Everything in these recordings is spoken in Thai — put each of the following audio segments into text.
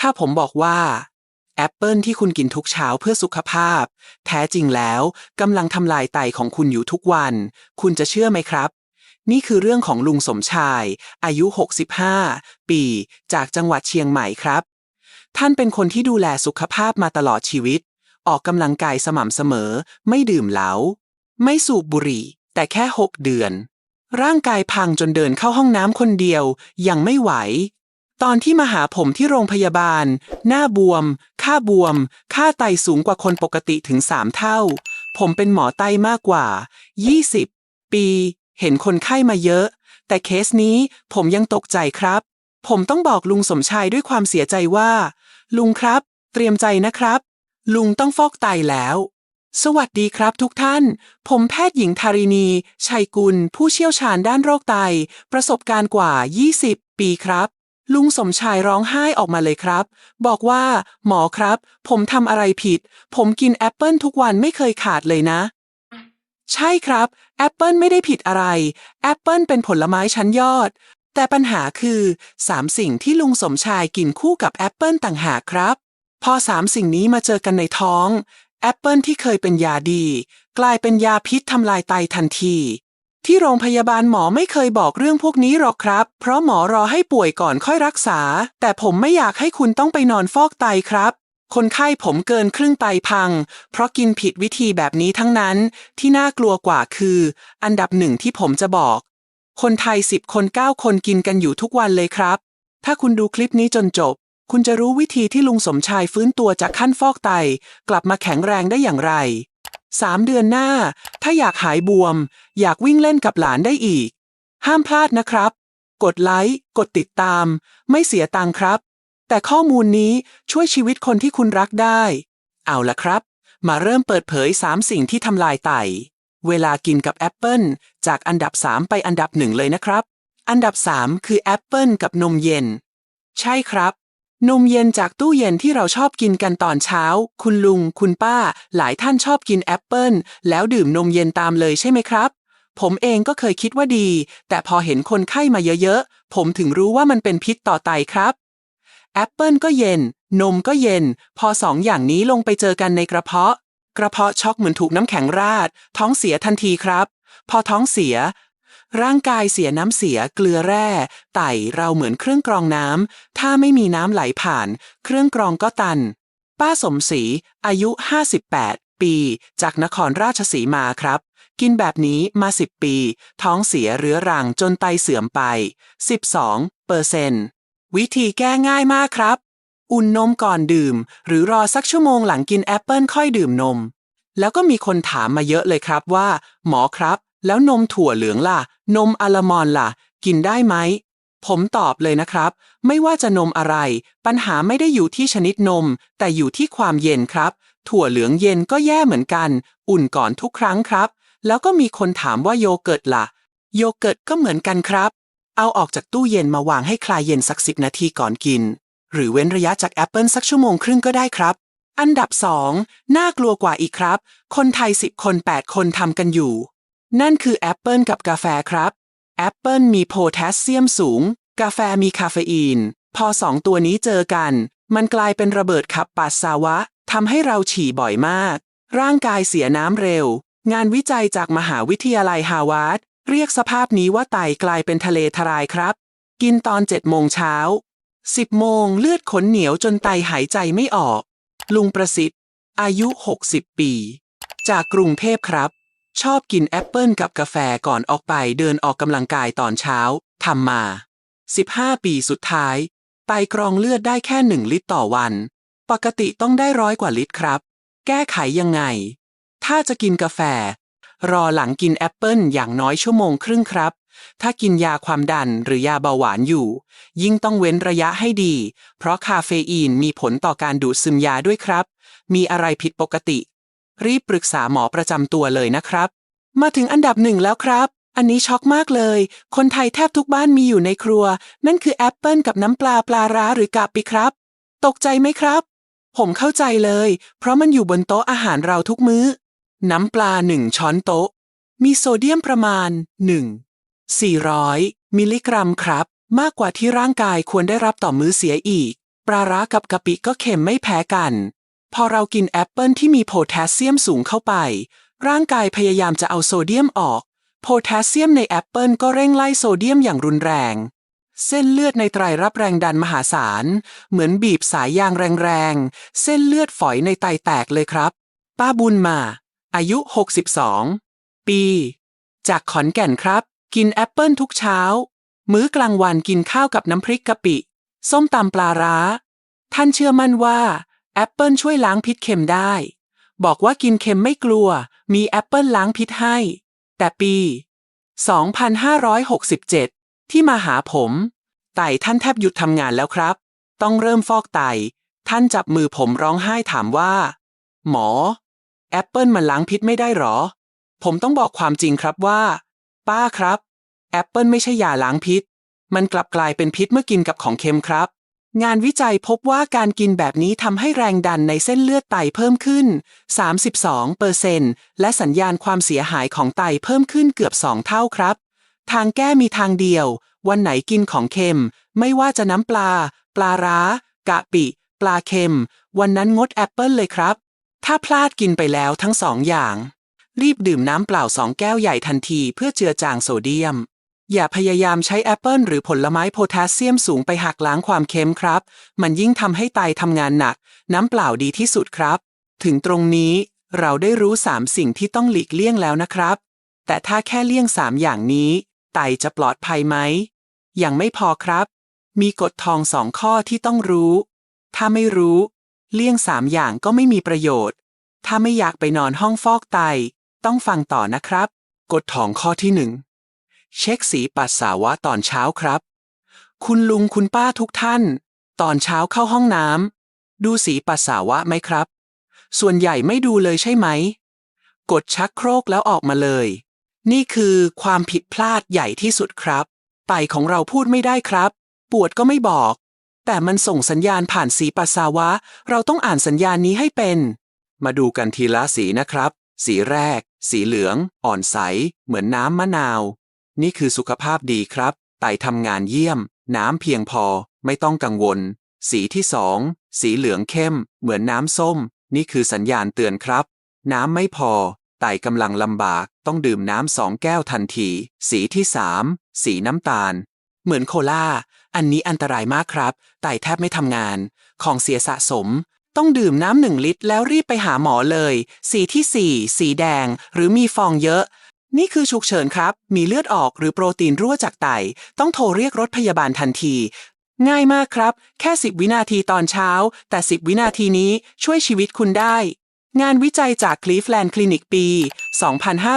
ถ้าผมบอกว่าแอปเปิลที่คุณกินทุกเช้าเพื่อสุขภาพ แท้จริงแล้วกำลังทำลายไตของคุณอยู่ทุกวัน คุณจะเชื่อไหมครับ นี่คือเรื่องของลุงสมชาย อายุ 65 ปี จากจังหวัดเชียงใหม่ครับ ท่านเป็นคนที่ดูแลสุขภาพมาตลอดชีวิต ออกกำลังกายสม่ำเสมอ ไม่ดื่มเหล้าไม่สูบบุหรี่ แต่แค่ 6 เดือน ร่างกายพังจนเดินเข้าห้องน้ำคนเดียว ยังไม่ไหว ตอนที่มาหาผมที่โรงพยาบาล หน้าบวม ค่าบวม ค่าไตสูงกว่าคนปกติถึง3เท่า ผมเป็นหมอไตมากกว่า 20 ปี เห็นคนไข้มาเยอะ แต่เคสนี้ผมยังตกใจครับ ผมต้องบอกลุงสมชายด้วยความเสียใจว่า ลุงครับ เตรียมใจนะครับ ลุงต้องฟอกไตแล้ว สวัสดีครับทุกท่าน ผมแพทย์หญิงธารินี ชัยกุล ผู้เชี่ยวชาญด้านโรคไต ประสบการณ์กว่า 20 ปีครับ ลุงสมชายร้องไห้ออกมาเลยครับ บอกว่า หมอครับ ผมทำอะไรผิด ผมกินแอปเปิลทุกวันไม่เคยขาดเลยนะ ใช่ครับแอปเปิลไม่ได้ผิดอะไรแอปเปิลเป็นผลไม้ชั้นยอด แต่ปัญหาคือสามสิ่งที่ลุงสมชายกินคู่กับแอปเปิลต่างหากครับ พอสามสิ่งนี้มาเจอกันในท้องแอปเปิลที่เคยเป็นยาดี กลายเป็นยาพิษทำลายไตทันที ที่โรงพยาบาลหมอไม่เคยบอกเรื่องพวกนี้หรอกครับ เพราะหมอรอให้ป่วยก่อนค่อยรักษา แต่ผมไม่อยากให้คุณต้องไปนอนฟอกไตครับ คนไข้ผมเกินครึ่งไตพัง เพราะกินผิดวิธีแบบนี้ทั้งนั้น ที่น่ากลัวกว่าคือ อันดับหนึ่งที่ผมจะบอก คนไทย10คน9คนกินกันอยู่ทุกวันเลยครับ ถ้าคุณดูคลิปนี้จนจบ คุณจะรู้วิธีที่ลุงสมชายฟื้นตัวจากขั้นฟอกไต กลับมาแข็งแรงได้อย่างไร 3เดือนหน้า ถ้าอยากหายบวม อยากวิ่งเล่นกับหลานได้อีก ห้ามพลาดนะครับ กดไลค์ กดติดตาม ไม่เสียตังค์ครับ แต่ข้อมูลนี้ช่วยชีวิตคนที่คุณรักได้ เอาละครับ มาเริ่มเปิดเผย 3 สิ่งที่ทำลายไต เวลากินกับแอปเปิลจากอันดับ 3 ไปอันดับหนึ่งเลยนะครับ อันดับ 3 คือแอปเปิลกับนมเย็น ใช่ครับ นมเย็นจากตู้เย็นที่เราชอบกินกันตอนเช้า คุณลุง คุณป้า หลายท่านชอบกินแอปเปิลแล้วดื่มนมเย็นตามเลยใช่ไหมครับ ผมเองก็เคยคิดว่าดี แต่พอเห็นคนไข้มาเยอะๆ ผมถึงรู้ว่ามันเป็นพิษต่อไตครับ แอปเปิลก็เย็น นมก็เย็น พอสองอย่างนี้ลงไปเจอกันในกระเพาะ กระเพาะช็อกเหมือนถูกน้ำแข็งราด ท้องเสียทันทีครับ พอท้องเสีย ร่างกายเสียน้ำเสียเกลือแร่ ไตเราเหมือนเครื่องกรองน้ำ ถ้าไม่มีน้ำไหลผ่าน เครื่องกรองก็ตัน ป้าสมศรีอายุ 58 ปี จากนครราชสีมาครับ กินแบบนี้มา 10 ปี ท้องเสียเรื้อรังจนไตเสื่อมไป 12เปอร์เซนต์วิธีแก้ง่ายมากครับ อุ่นนมก่อนดื่ม หรือรอสักชั่วโมงหลังกินแอปเปิลค่อยดื่มนมแล้วก็มีคนถามมาเยอะเลยครับว่า หมอครับ แล้วนมถั่วเหลืองล่ะ นมอะลมอนล่ะ กินได้ไหม ผมตอบเลยนะครับ ไม่ว่าจะนมอะไร ปัญหาไม่ได้อยู่ที่ชนิดนม แต่อยู่ที่ความเย็นครับ ถั่วเหลืองเย็นก็แย่เหมือนกัน อุ่นก่อนทุกครั้งครับ แล้วก็มีคนถามว่าโยเกิร์ตล่ะ โยเกิร์ตก็เหมือนกันครับ เอาออกจากตู้เย็นมาวางให้คลายเย็นสักสิบนาทีก่อนกิน หรือเว้นระยะจากแอปเปิลสักชั่วโมงครึ่งก็ได้ครับอันดับ 2 น่ากลัวกว่าอีกครับ คนไทย 10 คน 8 คนทำกันอยู่ นั่นคือแอปเปิลกับกาแฟครับ แอปเปิลมีโพแทสเซียมสูง กาแฟมีคาเฟอีน พอสองตัวนี้เจอกัน มันกลายเป็นระเบิดขับปัสสาวะทำให้เราฉี่บ่อยมาก ร่างกายเสียน้ำเร็ว งานวิจัยจากมหาวิทยาลัยฮาวาดเรียกสภาพนี้ว่าไตกลายเป็นทะเลทรายครับ กินตอน7โมงเช้า10โมงเลือดขนเหนียวจนไตหายใจไม่ออก ลุงประสิทธิ์ อายุ 60 ปี จากกรุงเทพครับ ชอบกินแอปเปิลกับกาแฟก่อนออกไปเดินออกกำลังกายตอนเช้า ทำมา 15 ปีสุดท้ายไตกรองเลือดได้แค่ 1 ลิตรต่อวัน ปกติต้องได้ร้อยกว่าลิตรครับ แก้ไขยังไง ถ้าจะกินกาแฟ รอหลังกินแอปเปิลอย่างน้อยชั่วโมงครึ่งครับ ถ้ากินยาความดันหรือยาเบาหวานอยู่ ยิ่งต้องเว้นระยะให้ดี เพราะคาเฟอีนมีผลต่อการดูดซึมยาด้วยครับ มีอะไรผิดปกติ รีบปรึกษาหมอประจำตัวเลยนะครับ มาถึงอันดับหนึ่งแล้วครับ อันนี้ช็อกมากเลย คนไทยแทบทุกบ้านมีอยู่ในครัว นั่นคือแอปเปิลกับน้ำปลาปลาร้าหรือกะปิครับ ตกใจไหมครับ ผมเข้าใจเลย เพราะมันอยู่บนโต๊ะอาหารเราทุกมื้อ น้ำปลาหนึ่งช้อนโต๊ะ มีโซเดียมประมาณ 1 400 มิลลิกรัมครับ มากกว่าที่ร่างกายควรได้รับต่อมื้อเสียอีก ปลาร้ากับกะปิก็เค็มไม่แพ้กัน พอเรากินแอปเปิลที่มีโพแทสเซียมสูงเข้าไป ร่างกายพยายามจะเอาโซเดียมออก โพแทสเซียมในแอปเปิลก็เร่งไล่โซเดียมอย่างรุนแรง เส้นเลือดในไตรรับแรงดันมหาศาล เหมือนบีบสายยางแรงๆ เส้นเลือดฝอยในไตแตกเลยครับ ป้าบุญมา อายุ 62 ปี จากขอนแก่นครับ กินแอปเปิลทุกเช้า มื้อกลางวันกินข้าวกับน้ำพริกกะปิ ส้มตำปลาร้า ท่านเชื่อมั่นว่า แอปเปิลช่วยล้างพิษเค็มได้ บอกว่ากินเค็มไม่กลัว มีแอปเปิลล้างพิษให้ แต่ปี 2567 ที่มาหาผม ไต่ท่านแทบหยุดทำงานแล้วครับ ต้องเริ่มฟอกไต ท่านจับมือผมร้องไห้ถามว่า หมอ แอปเปิลมันล้างพิษไม่ได้หรอ ผมต้องบอกความจริงครับว่า ป้าครับ แอปเปิลไม่ใช่ยาล้างพิษ มันกลับกลายเป็นพิษเมื่อกินกับของเค็มครับ งานวิจัยพบว่าการกินแบบนี้ทำให้แรงดันในเส้นเลือดไตเพิ่มขึ้น 32เปอร์เซนต์และสัญญาณความเสียหายของไตเพิ่มขึ้นเกือบ 2 เท่าครับ ทางแก้มีทางเดียว วันไหนกินของเค็ม ไม่ว่าจะน้ำปลา ปลาร้า กะปิ ปลาเค็ม วันนั้นงดแอปเปิลเลยครับ ถ้าพลาดกินไปแล้วทั้งสองอย่าง รีบดื่มน้ำเปล่าสองแก้วใหญ่ทันทีเพื่อเจือจางโซเดียม อย่าพยายามใช้แอปเปิลหรือผลไม้โพแทสเซียมสูงไปหักล้างความเค็มครับ มันยิ่งทำให้ไตทำงานหนัก น้ำเปล่าดีที่สุดครับ ถึงตรงนี้เราได้รู้สามสิ่งที่ต้องหลีกเลี่ยงแล้วนะครับ แต่ถ้าแค่เลี่ยงสามอย่างนี้ ไตจะปลอดภัยไหม ยังไม่พอครับ มีกฎทองสองข้อที่ต้องรู้ ถ้าไม่รู้ เลี่ยงสามอย่างก็ไม่มีประโยชน์ ถ้าไม่อยากไปนอนห้องฟอกไต ต้องฟังต่อนะครับ กฎทองข้อที่หนึ่ง เช็คสีปัสสาวะตอนเช้าครับ คุณลุงคุณป้าทุกท่าน ตอนเช้าเข้าห้องน้ำดูสีปัสสาวะไหมครับ ส่วนใหญ่ไม่ดูเลยใช่ไหม กดชักโครกแล้วออกมาเลย นี่คือความผิดพลาดใหญ่ที่สุดครับไตของเราพูดไม่ได้ครับ ปวดก็ไม่บอก แต่มันส่งสัญญาณผ่านสีปัสสาวะ เราต้องอ่านสัญญาณนี้ให้เป็น มาดูกันทีละสีนะครับ สีแรก สีเหลือง อ่อนใส เหมือนน้ำมะนาว นี่คือสุขภาพดีครับ ไตทำงานเยี่ยม น้ำเพียงพอ ไม่ต้องกังวล สีที่สอง สีเหลืองเข้ม เหมือนน้ำส้ม นี่คือสัญญาณเตือนครับ น้ำไม่พอ ไตกำลังลำบาก ต้องดื่มน้ำสองแก้วทันที สีที่สาม สีน้ำตาล เหมือนโคลาอันนี้อันตรายมากครับ ไตแทบไม่ทำงาน ของเสียสะสม ต้องดื่มน้ำหนึ่งลิตรแล้วรีบไปหาหมอเลย สีที่สี่ สีแดง หรือมีฟองเยอะ นี่คือฉุกเฉินครับ มีเลือดออกหรือโปรตีนรั่วจากไต ต้องโทรเรียกรถพยาบาลทันที ง่ายมากครับ แค่ 10 วินาทีตอนเช้า แต่ 10 วินาทีนี้ช่วยชีวิตคุณได้ งานวิจัยจาก Cleveland Clinic ปี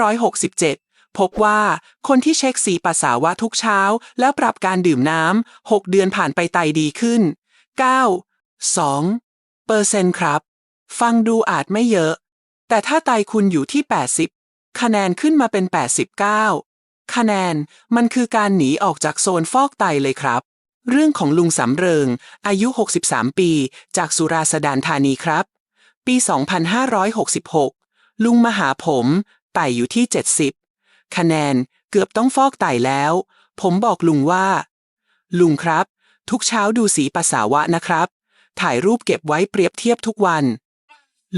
2567 พบว่าคนที่เช็คสีปัสสาวะทุกเช้า แล้วปรับการดื่มน้ำ 6 เดือนผ่านไปไตดีขึ้น 9 2เปอร์เซ็นต์ครับ ฟังดูอาจไม่เยอะ แต่ถ้าไตคุณอยู่ที่ 80 คะแนนขึ้นมาเป็น 89 คะแนนมันคือการหนีออกจากโซนฟอกไตเลยครับ เรื่องของลุงสำเริง อายุ 63 ปี จากสุราษฎร์ธานีครับ ปี 2566 ลุงมาหาผมไตอยู่ที่ 70 คะแนนเกือบต้องฟอกไตแล้ว ผมบอกลุงว่า ลุงครับ ทุกเช้าดูสีปัสสาวะนะครับ ถ่ายรูปเก็บไว้เปรียบเทียบทุกวัน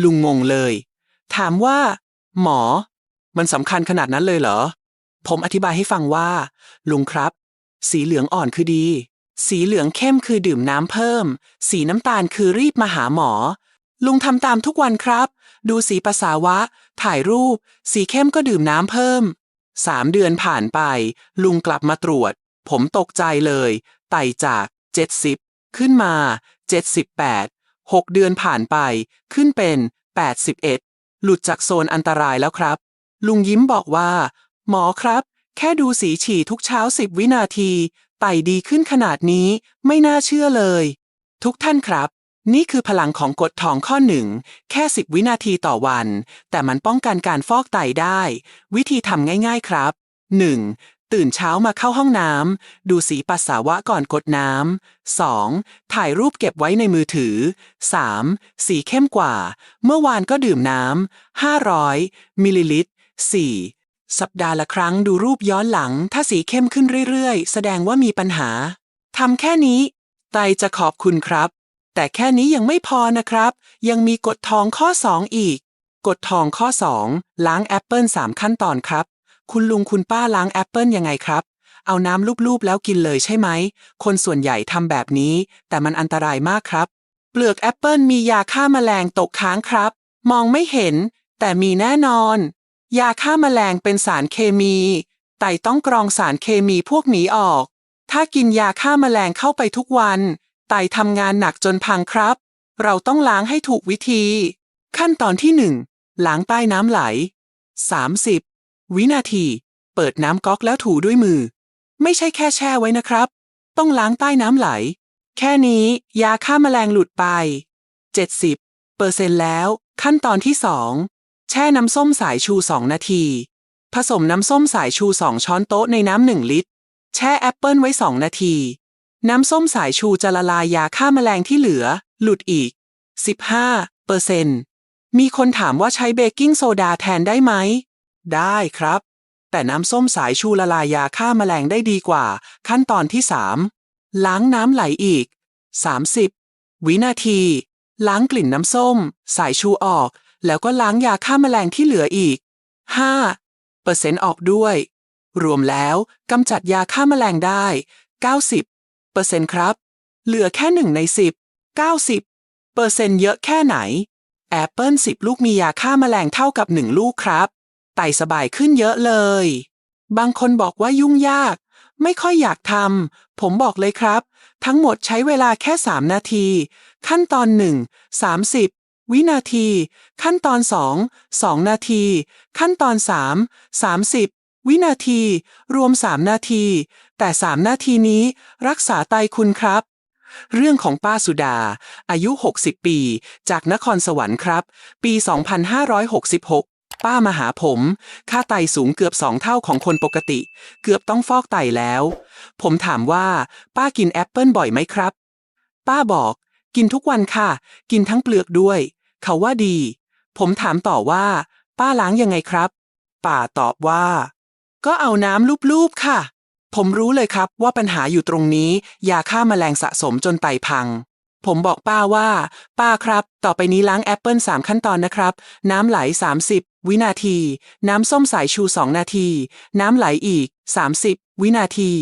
ลุงงงเลย ถามว่า หมอ มันสำคัญขนาดนั้นเลยเหรอ ผมอธิบายให้ฟังว่า ลุงครับ สีเหลืองอ่อนคือดี สีเหลืองเข้มคือดื่มน้ำเพิ่ม สีน้ำตาลคือรีบมาหาหมอ ลุงทำตามทุกวันครับ ดูสีปัสสาวะ ถ่ายรูป สีเข้มก็ดื่มน้ำเพิ่มสามเดือนผ่านไป ลุงกลับมาตรวจ ผมตกใจเลย ไต่จาก 70 ขึ้นมา 78 6 เดือนผ่านไป ขึ้นเป็น 81 หลุดจากโซนอันตรายแล้วครับ ลุงยิ้มบอกว่า หมอครับ แค่ดูสีฉี่ทุกเช้า10วินาที ไตดีขึ้นขนาดนี้ไม่น่าเชื่อเลย ทุกท่านครับ นี่คือพลังของกฎทองข้อหนึ่ง แค่10วินาทีต่อวัน แต่มันป้องกันการฟอกไตได้ วิธีทำง่าย ๆครับ 1. ตื่นเช้ามาเข้าห้องน้ำดูสีปัสสาวะก่อนกดน้ำ 2. ถ่ายรูปเก็บไว้ในมือถือ 3. สีเข้มกว่า เมื่อวานก็ดื่มน้ำ500 มิลลิลิตร 4. สัปดาห์ละครั้งดูรูปย้อนหลัง ถ้าสีเข้มขึ้นเรื่อยๆ แสดงว่ามีปัญหาทำแค่นี้ ไตจะขอบคุณครับ แต่แค่นี้ยังไม่พอนะครับ ยังมีกฎทองข้อ 2 อีก กฎทองข้อ 2 ล้างแอปเปิล3ขั้นตอนครับ คุณลุงคุณป้าล้างแอปเปิลยังไงครับ เอาน้ำลูบๆแล้วกินเลยใช่ไหม คนส่วนใหญ่ทำแบบนี้ แต่มันอันตรายมากครับ เปลือกแอปเปิลมียาฆ่าแมลงตกค้างครับ มองไม่เห็น แต่มีแน่นอน ยาฆ่าแมลงเป็นสารเคมีไต่ต้องกรองสารเคมีพวกนี้ออก ถ้ากินยาฆ่าแมลงเข้าไปทุกวัน ไตทำงานหนักจนพังครับ เราต้องล้างให้ถูกวิธี ขั้นตอนที่ 1 ล้างใต้น้ำไหล 30 วินาที เปิดน้ำก๊อกแล้วถูด้วยมือ ไม่ใช่แค่แช่ไว้นะครับ ต้องล้างใต้น้ำไหล แค่นี้ยาฆ่าแมลงหลุดไป 70เปอร์เซ็นต์แล้ว ขั้นตอนที่ 2 แช่น้ำส้มสายชู 2 นาที ผสมน้ำส้มสายชู 2 ช้อนโต๊ะในน้ำ1ลิตร แช่แอปเปิลไว้ 2 นาที น้ำส้มสายชูจะละลายยาฆ่าแมลงที่เหลือ หลุดอีก 15เปอร์เซ็นต์มีคนถามว่าใช้เบกกิ้งโซดาแทนได้ไหม ได้ครับ แต่น้ำส้มสายชูละลายยาฆ่าแมลงได้ดีกว่า ขั้นตอนที่ 3 ล้างน้ำไหลอีก 30 วินาที ล้างกลิ่นน้ำส้ม สายชูออก แล้วก็ล้างยาฆ่าแมลงที่เหลืออีก 5เปอร์เซ็นต์ออกด้วย รวมแล้วกำจัดยาฆ่าแมลงได้ 90เปอร์เซ็นต์ครับ เหลือแค่หนึ่งใน 10 90เปอร์เซ็นต์เยอะแค่ไหนแอปเปิล10 ลูกมียาฆ่าแมลงเท่ากับ 1 ลูกครับ ไตสบายขึ้นเยอะเลย บางคนบอกว่ายุ่งยาก ไม่ค่อยอยากทำ ผมบอกเลยครับ ทั้งหมดใช้เวลาแค่ 3 นาที ขั้นตอน 1 30 วินาที ขั้นตอน 2 2 นาที ขั้นตอน 3 30 วินาที รวม 3 นาที แต่ 3 นาทีนี้ รักษาไตคุณครับ เรื่องของป้าสุดา อายุ 60 ปี จากนครสวรรค์ครับ ปี 2566ป้ามาหาผม ค่าไตสูงเกือบสองเท่าของคนปกติ เกือบต้องฟอกไตแล้ว ผมถามว่า ป้ากินแอปเปิลบ่อยไหมครับ ป้าบอก กินทุกวันค่ะ กินทั้งเปลือกด้วย เขาว่าดี ผมถามต่อว่า ป้าล้างยังไงครับป้าตอบว่า ก็เอาน้ำลูบๆค่ะ ผมรู้เลยครับว่าปัญหาอยู่ตรงนี้ ยาฆ่าแมลงสะสมจนไตพัง ผมบอกป้าว่า ป้าครับ ต่อไปนี้ล้างแอปเปิล3ขั้นตอนนะครับ น้ำไหล 30 วินาที น้ำส้มสายชู 2 นาที น้ำไหลอีก 30 วินาที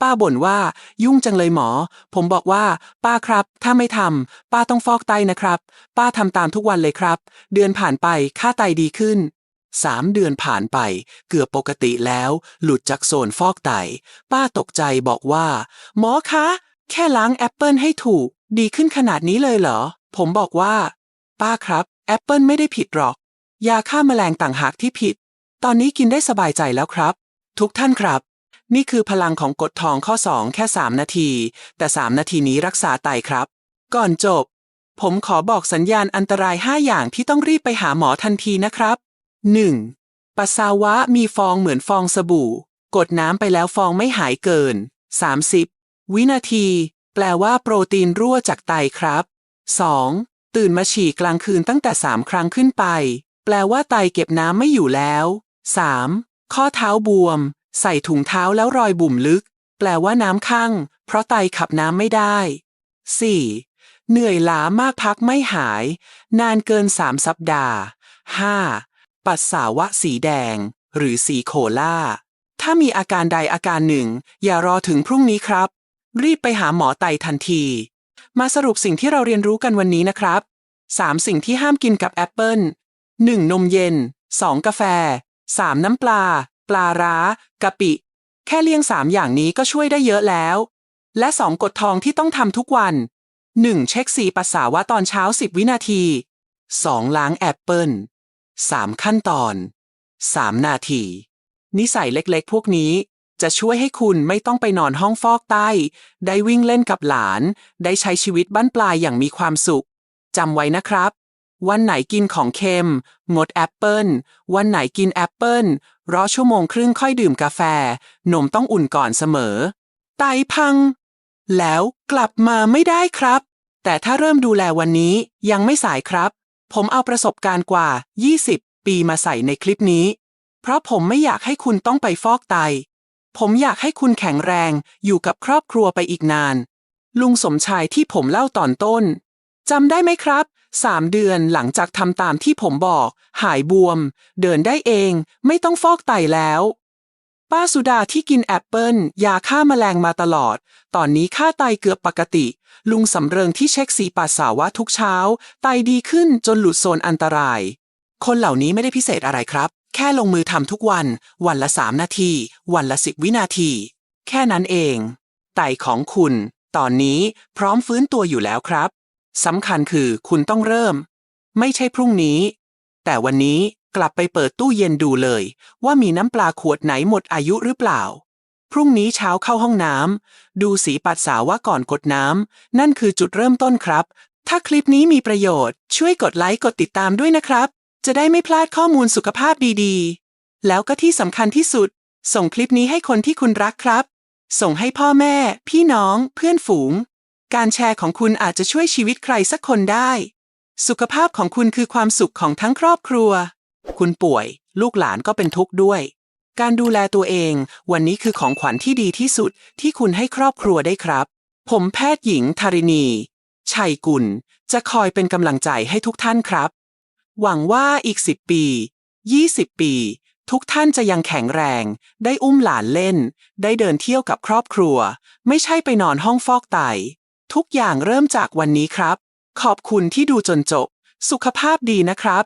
ป้าบ่นว่า ยุ่งจังเลยหมอ ผมบอกว่า ป้าครับ ถ้าไม่ทำป้าต้องฟอกไตนะครับ ป้าทำตามทุกวันเลยครับ เดือนผ่านไปค่าไตดีขึ้นสามเดือนผ่านไป เกือบปกติแล้ว หลุดจากโซนฟอกไต ป้าตกใจบอกว่า หมอคะ แค่ล้างแอปเปิลให้ถูก ดีขึ้นขนาดนี้เลยเหรอ ผมบอกว่า ป้าครับ แอปเปิลไม่ได้ผิดหรอก ยาฆ่าแมลงต่างหากที่ผิด ตอนนี้กินได้สบายใจแล้วครับ ทุกท่านครับ นี่คือพลังของกฎทองข้อ 2 แค่ 3 นาที แต่ 3 นาทีนี้รักษาไตครับ ก่อนจบ ผมขอบอกสัญญาณอันตราย 5 อย่างที่ต้องรีบไปหาหมอทันทีนะครับ 1. ปัสสาวะมีฟองเหมือนฟองสบู่ กดน้ำไปแล้วฟองไม่หายเกิน 30 วินาที แปลว่าโปรตีนรั่วจากไตครับ 2. ตื่นมาฉี่กลางคืนตั้งแต่ 3 ครั้งขึ้นไป แปลว่าไตเก็บน้ำไม่อยู่แล้ว 3. ข้อเท้าบวม ใส่ถุงเท้าแล้วรอยบุ่มลึก แปลว่าน้ำข้างเพราะไตขับน้ำไม่ได้ 4. เหนื่อยล้ามากพักไม่หาย นานเกิน 3 สัปดาห์ 5. ปัสสาวะสีแดง หรือสีโคล่า ถ้ามีอาการใดอาการหนึ่ง อย่ารอถึงพรุ่งนี้ครับ รีบไปหาหมอไตทันที มาสรุปสิ่งที่เราเรียนรู้กันวันนี้นะครับ 3 สิ่งที่ห้ามกินกับแอปเปิล 1. นมเย็น 2. กาแฟ 3. น้ำปลา ปลาร้ากะปิ แค่เลี่ยง 3 อย่างนี้ก็ช่วยได้เยอะแล้ว และ 2 กฎทองที่ต้องทำทุกวัน 1. เช็คสีปัสสาวะตอนเช้า 10 วินาที 2. ล้างแอปเปิล 3 ขั้นตอน 3 นาที นิสัยเล็กๆ พวกนี้ จะช่วยให้คุณไม่ต้องไปนอนห้องฟอกไตได้วิ่งเล่นกับหลาน ได้ใช้ชีวิตบ้านปลายอย่างมีความสุขจำไว้นะครับ วันไหนกินของเค็ม งดแอปเปิลวันไหนกินแอปเปิลรอชั่วโมงครึ่งค่อยดื่มกาแฟ นมต้องอุ่นก่อนเสมอ ไตพัง แล้วกลับมาไม่ได้ครับ แต่ถ้าเริ่มดูแลวันนี้ยังไม่สายครับ ผมเอาประสบการณ์กว่า 20 ปีมาใส่ในคลิปนี้ เพราะผมไม่อยากให้คุณต้องไปฟอกไต ผมอยากให้คุณแข็งแรงอยู่กับครอบครัวไปอีกนาน ลุงสมชายที่ผมเล่าตอนต้นจำได้ไหมครับสามเดือนหลังจากทำตามที่ผมบอก หายบวม เดินได้เอง ไม่ต้องฟอกไตแล้ว ป้าสุดาที่กินแอปเปิลยาฆ่าแมลงมาตลอด ตอนนี้ค่าไตเกือบปกติ ลุงสำเริงที่เช็คสีปัสสาวะทุกเช้า ไตดีขึ้นจนหลุดโซนอันตราย คนเหล่านี้ไม่ได้พิเศษอะไรครับ แค่ลงมือทำทุกวัน วันละสามนาที วันละสิบวินาที แค่นั้นเอง ไตของคุณ ตอนนี้พร้อมฟื้นตัวอยู่แล้วครับสำคัญคือคุณต้องเริ่ม ไม่ใช่พรุ่งนี้ แต่วันนี้กลับไปเปิดตู้เย็นดูเลย ว่ามีน้ำปลาขวดไหนหมดอายุหรือเปล่า พรุ่งนี้เช้าเข้าห้องน้ำดูสีปัสสาวะก่อนกดน้ำนั่นคือจุดเริ่มต้นครับ ถ้าคลิปนี้มีประโยชน์ ช่วยกดไลค์กดติดตามด้วยนะครับ จะได้ไม่พลาดข้อมูลสุขภาพดีๆ แล้วก็ที่สำคัญที่สุด ส่งคลิปนี้ให้คนที่คุณรักครับ ส่งให้พ่อแม่ พี่น้อง เพื่อนฝูง การแชร์ของคุณอาจจะช่วยชีวิตใครสักคนได้ สุขภาพของคุณคือความสุขของทั้งครอบครัว คุณป่วย ลูกหลานก็เป็นทุกข์ด้วย การดูแลตัวเอง วันนี้คือของขวัญที่ดีที่สุดที่คุณให้ครอบครัวได้ครับ ผมแพทย์หญิงธาริณีชัยกุล จะคอยเป็นกำลังใจให้ทุกท่านครับ หวังว่าอีก 10 ปี 20 ปี ทุกท่านจะยังแข็งแรง ได้อุ้มหลานเล่น ได้เดินเที่ยวกับครอบครัว ไม่ใช่ไปนอนห้องฟอกไต ทุกอย่างเริ่มจากวันนี้ครับ ขอบคุณที่ดูจนจบ สุขภาพดีนะครับ